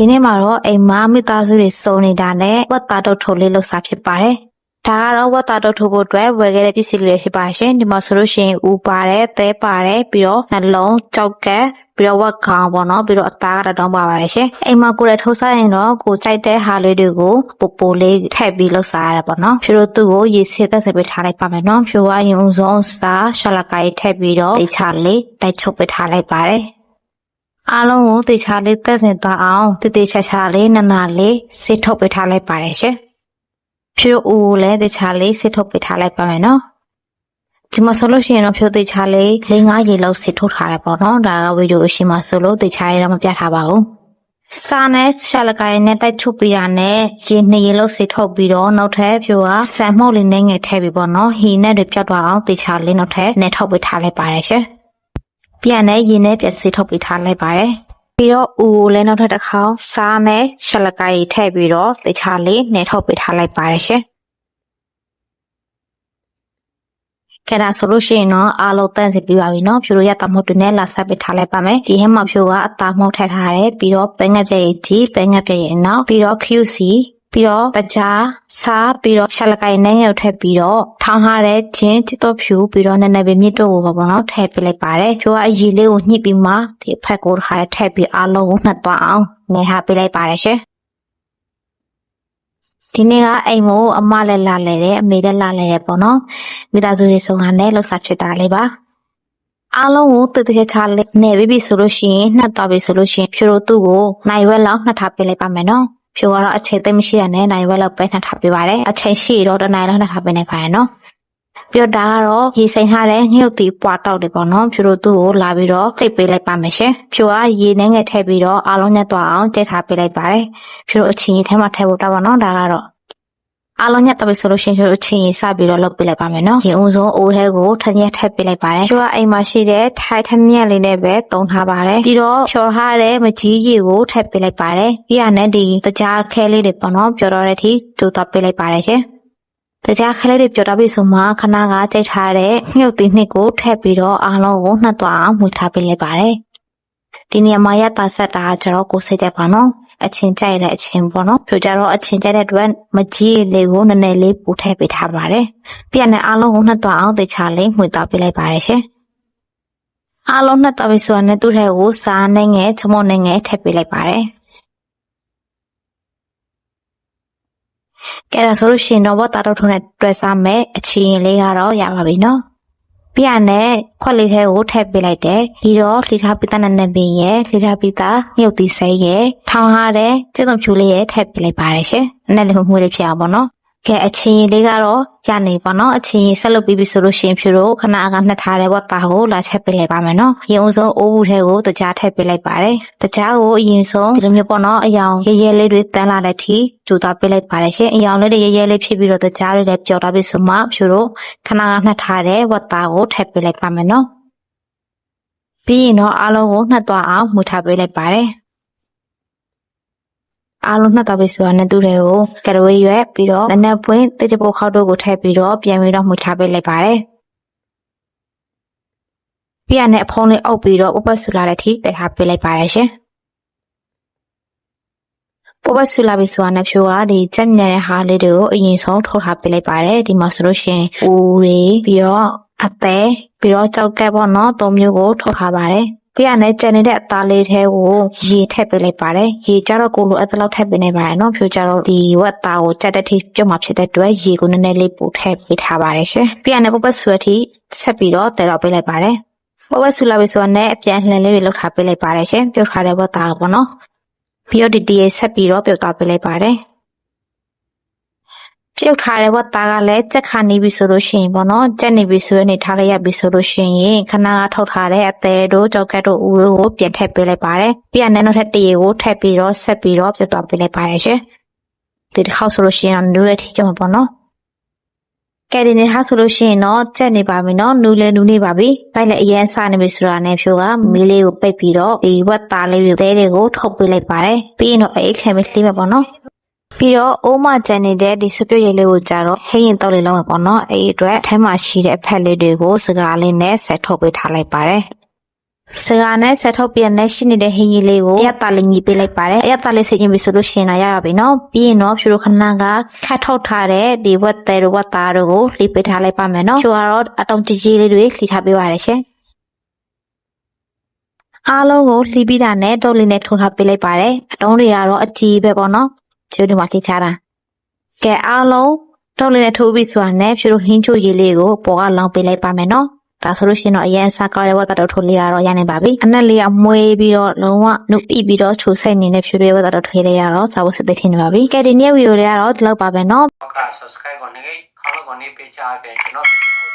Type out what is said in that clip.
ဒီနေ့မှာတော့အိမ်မမိသားစုတွေစုံနေတာနဲ့ဝတ်သားတုတ်ထိုးလေးလှုပ်စားဖြစ်ပါတယ်။ဒါကတော့ဝတ်သားတုတ်ထိုးဖို့အတွက်ဝယ်ခဲ့တဲ့ပစ္စည်းလေးတွေဖြစ်ပါရှင်။ဒီမှာဆိုလို့ရှိရင်ဦးပါတယ်၊သဲပါတယ်ပြီးတော့နှလုံး၊ကြောက်ကက်ပြီးတော့ဝက်ခေါင်းပေါ့နော်ပြီးတော့အသားကတော့တောင်းပါပါတယ်ရှင်။အိမ်မှာကိုယ်ရထိုးစားရင်တော့ကိုကြိုက်တဲ့ဟာလေးတွေကိုပိုပိုလေးထည့်ပြီးလှုပ်စားရတာပေါ့နော်။ဖြူတို့သူ့ကိုရေစက်သက်စပေးထားလိုက်ပါမယ်နော်။ဖြူကအရင်ဦးဆုံးစားရှလကိုင်ထည့်ပြီးတော့တေချာလေးတိုက်ချုပ်ပေးထားလိုက်ပါတယ်။ အားလုံးကိုတေချာလေးတက်စင်သွားအောင်တေတေချာချာလေးနနာလေးစစ်ထုတ်ပေးထားလိုက်ပါတယ်ရှင်။ဖြိုးဦးကိုလည်းတေချာလေးစစ်ထုတ်ပေးထားလိုက်ပါမယ်နော်။ဒီမှာဆိုလို့ရှိရင်တော့ဖြိုးတေချာလေးလေးငါးရေလောက်စစ်ထုတ်ထားရပေါ့နော်။ဒါကဗီဒီယိုအရှိမှဆိုလို့တေချာရေတော့မပြထားပါဘူး။စာနဲ့ရှာလကိုင်းနဲ့တိုက်ချုပ်ပြရနဲ့ရေနှစ်ရေလောက်စစ်ထုတ်ပြီးတော့နောက်ထပ်ဖြိုးကဆန်မှုတ်လေးနဲ့ငယ်ထည့်ပြီးပေါ့နော်။ဟီနဲ့တွေပြောက်သွားအောင်တေချာလေးနောက်ထပ်နဲ့ထုတ်ပေးထားလိုက်ပါတယ်ရှင်။ ပြန်နဲ့ရင်းနဲ့ပြစီထုတ်ပေးထားလိုက်ပါတယ်။ပြီးတော့ဦးကိုလည်းနောက်ထပ်တစ်ခေါက်စားနဲ့ရှလကိုင်ထည့်ပြီးတော့တခြားလေးနေထုတ်ပေးထားလိုက်ပါတယ်ရှင်။ကဲဒါဆိုလို့ရှိရင်တော့အားလုံးတန့်စီပြီးပါပြီနော်ဖြူတို့ရတာမဟုတ်တွေနဲ့လာဆက်ပေးထားလိုက်ပါမယ်ဒီဟဲမှာဖြူကအသားမှုတ်ထည့်ထားတယ်ပြီးတော့ပဲငက်ပြည့်ရဲ့ကြီးပဲငက်ပြည့်ရဲ့နောက်ပြီးတော့ QC ပြီးတော့တကြားစားပြီးတော့ရှလကိုင်နဲ့ငယ်ကိုထည့်ပြီးတော့ထောင်းထားတဲ့ဂျင်းချစ်တော့ဖြူပြီးတော့နည်းနည်းပဲမြစ်တော့ဘောပေါ့နော်ထည့်ပေးလိုက်ပါတယ်ဖြူကအရည်လေးကိုညှစ်ပြီးမှဒီအဖက်ကိုတစ်ခါထည့်ပြီးအားလုံးကိုနှက်သွားအောင်နေဟာပေးလိုက်ပါတယ်ရှင်ဒီနေ့ကအိမ်မို့အမလည်းလာလဲတယ်အမေလည်းလာလဲတယ်ပေါ့နော်မိသားစုတွေစုံတာနဲ့လှုပ်ရှားဖြစ်တာလေးပါအားလုံးကိုတည်တည်ချာချာလေးနေပြီပြီဆိုလို့ရှိရင်နှက်သွားပြီဆိုလို့ရှိရင်ဖြူတို့သူ့ကိုနိုင်ဝက်လောက်နှက်ထားပေးလိုက်ပါမယ်နော် ဖြူကတော့အချိန်သိပ်မရှိရနဲ့နိုင်ဝက်လောက်ပဲနှက်ထားပေးပါတယ်အချိန်ရှိတော့တစ်နိုင်လောက်နှက်ထားပေးနိုင်ပါတယ်နော်ပြီးတော့ဒါကတော့ရေစိမ်ထားတဲ့ငှုတ်တီပွားတောက်တွေပေါ့နော်ဖြူတို့သူ့ကိုလာပြီးတော့စိတ်ပေးလိုက်ပါမယ်ရှင်ဖြူကရေနဲ့ငယ်ထည့်ပြီးတော့အားလုံးညက်သွားအောင်တိတ်ထားပေးလိုက်ပါတယ်ဖြူတို့အချင်းကြီးထဲမှာထည့်ဖို့တောက်ပါနော်ဒါကတော့ အားလုံးညက်တော့ပြီဆိုလို့ရှရင်ဖြိုးချင်းစပြီးတော့လုပ်ပေးလိုက်ပါမယ်နော်။ရင်ဦးဆုံးအိုးထဲကိုထညက်ထည့်ပေးလိုက်ပါတယ်။ဖြိုးကအိမ်မှာရှိတဲ့ထိုင်ထညက်လေးနဲ့ပဲတုံထားပါတယ်။ပြီးတော့ဖြော်ထားတဲ့မကြီးရေကိုထည့်ပေးလိုက်ပါတယ်။ပြီးရနဲ့ဒီတကြားခဲလေးတွေပေါ့နော်။ပြောတော့တဲ့အထိကျိုးတော့ပေးလိုက်ပါတယ်ရှင်။တကြားခဲလေးတွေပြောတော့ပြီဆိုမှခဏကကြိတ်ထားတဲ့ငှုတ်သီးနှစ်ကိုထည့်ပြီးတော့အားလုံးကိုနှက်သွားအောင်မှုထားပေးလိုက်ပါတယ်။ဒီနေရာမှာရတာဆက်တာကျတော့ကိုစိတ်တက်ပါနော်။ အချင်းကြိုက်တဲ့အချင်းပေါ့နော်ပြကြတော့အချင်းကြိုက်တဲ့အတွက်မကြီးလေးကိုနည်းနည်းလေးပူထည့်ပေးထားပါတယ်ပြန်နဲ့အားလုံးကိုနှက်သွားအောင်တေချာလေးမှွေသွားပေးလိုက်ပါတယ်ရှင်အားလုံးနှက်သွားပြီဆိုတော့သူ့ထဲကိုစားနဲ့ငယ်ချမုံနဲ့ငယ်ထည့်ပေးလိုက်ပါတယ်ကဲဒါဆိုလို့ရှိရင်တော့ဘောတာတော့ထုံးနဲ့တွဲစားမယ်အချင်းလေးကတော့ရပါပြီနော် ပြနဲ့ခွက်လေးထဲကိုထည့်ပေးလိုက်တယ်ပြီးတော့လှီထားပိသားနဲ့နံပင်ရဲ့လှီထားပိသားမြုပ်သီးစိရဲ့ထောင်းထားတဲ့ကျုပ်သွဖြူလေးရဲ့ထည့်ပေးလိုက်ပါတယ်ရှင်အနဲ့လေးမှုမှုလေးဖြစ်အောင်ပေါ့နော် ကဲအချင်းလေးကတော့ရနေပါတော့အချင်းဆက်လုပ်ပြီးပြီဆိုလို့ရှိရင်ဖြူတို့ခဏကနှစ်ထားတဲ့ဘောတာကိုလာချက်ပေးလိုက်ပါမယ်နော်ရင်ဦးဆုံးအိုးဘူးထဲကိုတကြားထည့်ပေးလိုက်ပါတယ်တကြားကိုအရင်ဆုံးဒီလိုမျိုးပေါ့နော်အယောင်ရဲရဲလေးတွေတန်းလာတဲ့အထိကြိုသားပေးလိုက်ပါတယ်ရှင်အယောင်လေးတွေရဲရဲလေးဖြစ်ပြီးတော့တကြားလေးလည်းပျော်သွားပြီဆိုမှဖြူတို့ခဏကနှစ်ထားတဲ့ဘောတာကိုထည့်ပေးလိုက်ပါမယ်နော်ပြီးရင်တော့အားလုံးကိုနှက်သွားအောင်မှုထားပေးလိုက်ပါတယ် အားလုံးနှက်သွားပြီဆိုတာနဲ့တူတွေကိုကရဝေးရွက်ပြီးတော့နက်နက်ပွင့်တေချပိုခောက်တို့ကိုထည့်ပြီးတော့ပြန်ပြီးတော့မှုထားပေးလိုက်ပါတယ်ပြရနဲ့အဖုံးလေးအုပ်ပြီးတော့ပပဆူလာတဲ့အထိတည်ထားပေးလိုက်ပါတယ်ရှင်ပပဆူလာပြီဆိုတာနဲ့ဖြိုးကဒီချက်ညံတဲ့ဟာလေးတွေကိုအရင်ဆုံးထုတ်ထားပေးလိုက်ပါတယ်ဒီမှာဆိုလို့ရှိရင်ဦးတွေပြီးတော့အသေးပြီးတော့ကြောက်ကက်ပေါ့နော်သုံးမျိုးကိုထုတ်ထားပါတယ် ပြရနဲ့ကျန်နေတဲ့အသားလေးထဲကိုရေထည့်ပေးလိုက်ပါတယ်ရေကြတော့ကိုလိုအဲ့လောက်ထည့်ပေးနေပါတယ်နော်ဖြိုးကြတော့ဒီဝက်သားကိုကြက်တဲ့ထိပြုတ်မှဖြစ်တဲ့အတွက်ရေကိုနည်းနည်းလေးပို့ထည့်ပေးထားပါတယ်ရှင်ပြရနဲ့ပပဆူအထိဆက်ပြီးတော့တည်တော့ပေးလိုက်ပါတယ်ပပဆူလာပြီဆိုတာနဲ့အပြန်လှန်လေးတွေလောက်ထားပေးလိုက်ပါတယ်ရှင်ပြုတ်ထားတဲ့ဝက်သားပေါ့နော်ပြီးတော့ဒီတရေဆက်ပြီးတော့ပြုတ်သွားပေးလိုက်ပါတယ် ပြုတ်ထားတဲ့ဝတ်သားကလည်းကြက်ခါနေပြီဆိုလို့ရှိရင်ပေါ့နော်ကြက်နေပြီဆိုရင်နေထားလိုက်ရပြီဆိုလို့ရှိရင်ခဏကထုတ်ထားတဲ့အသေးတို့ကြောက်ကက်တို့ဦးတို့ကိုပြန်ထည့်ပေးလိုက်ပါတယ်ပြီးရတဲ့နောက်ထပ်တရေကိုထည့်ပြီးတော့ဆက်ပြီးတော့ပြုတ်သွားပေးလိုက်ပါတယ်ရှင်ဒီတစ်ခေါက်ဆိုလို့ရှိရင်နူးရထိကြမှာပေါ့နော်ကဲဒီနေ့ဟာဆိုလို့ရှိရင်တော့ကြက်နေပါပြီနော်နူးလဲနူးနေပါပြီဘိုက်လည်းအရင်စနေပြီဆိုတာနဲ့ဖြိုးကမီးလေးကိုပိတ်ပြီးတော့ဒီဝက်သားလေးတွေသဲတွေကိုထုတ်ပေးလိုက်ပါတယ်ပြီးရင်တော့အိတ်ခဲမလှိမ့်မှာပေါ့နော် ပြီးတော့အိုးမကျန်နေတဲ့ဒီစပြုတ်ရည်လေးကိုကြတော့ဟိရင်တောက်လေးလောက်မှာပေါ့နော်အဲ့ဒီအတွက်အထဲမှာရှိတဲ့အဖက်လေးတွေကိုစကားလေးနဲ့ဆက်ထုတ်ပေးထားလိုက်ပါတယ်စကားနဲ့ဆက်ထုတ်ပြန်နဲ့ရှိနေတဲ့ဟင်းကြီးလေးကိုအရတာလေးညီပေးလိုက်ပါတယ်အရတာလေးစိတ်ရင်ပြီဆိုလို့ရှိရင်တော့ရရပြီနော်ပြီးရင်တော့ဖြူတို့ခဏကခတ်ထုတ်ထားတဲ့ဒီဝက်တဲတို့ဝက်သားတို့ကိုလှိပေးထားလိုက်ပါမယ်နော်ဖြူကတော့အတုံးကြီးကြီးလေးတွေလှိထားပေးပါတယ်ရှင်အားလုံးကိုလှိပြီးတာနဲ့တုပ်လေးနဲ့ထုံထားပေးလိုက်ပါတယ်အတုံးတွေကတော့အကြီးပဲပေါ့နော် ဖြူတို့မှာလှိထားတာကဲအားလုံးတုပ်လေးနဲ့ထိုးပြီးဆိုတာနဲ့ဖြူတို့ဟင်းချိုရည်လေးကိုပေါ်ကလောင်းပေးလိုက်ပါမယ်နော်ဒါဆိုလို့ရှိရင်တော့အရင်စားကောင်းတဲ့ဝတ်သားတို့ထိုးလေးကတော့ရနိုင်ပါပြီအနက်လေးကမွေးပြီးတော့လုံးဝနှုတ်ဣပြီးတော့ချိုဆိုင်နေတဲ့ဖြူတွေဝတ်သားတို့ထွေးလေးရတော့စားဖို့စတဲ့ထင်နေပါပြီကဲဒီနေ့ဗီဒီယိုလေးကတော့ဒီလောက်ပါပဲနော်က subscribe ကိုနေခေါင်းကိုနေပေးချပေးကျွန်တော်ဗီဒီယို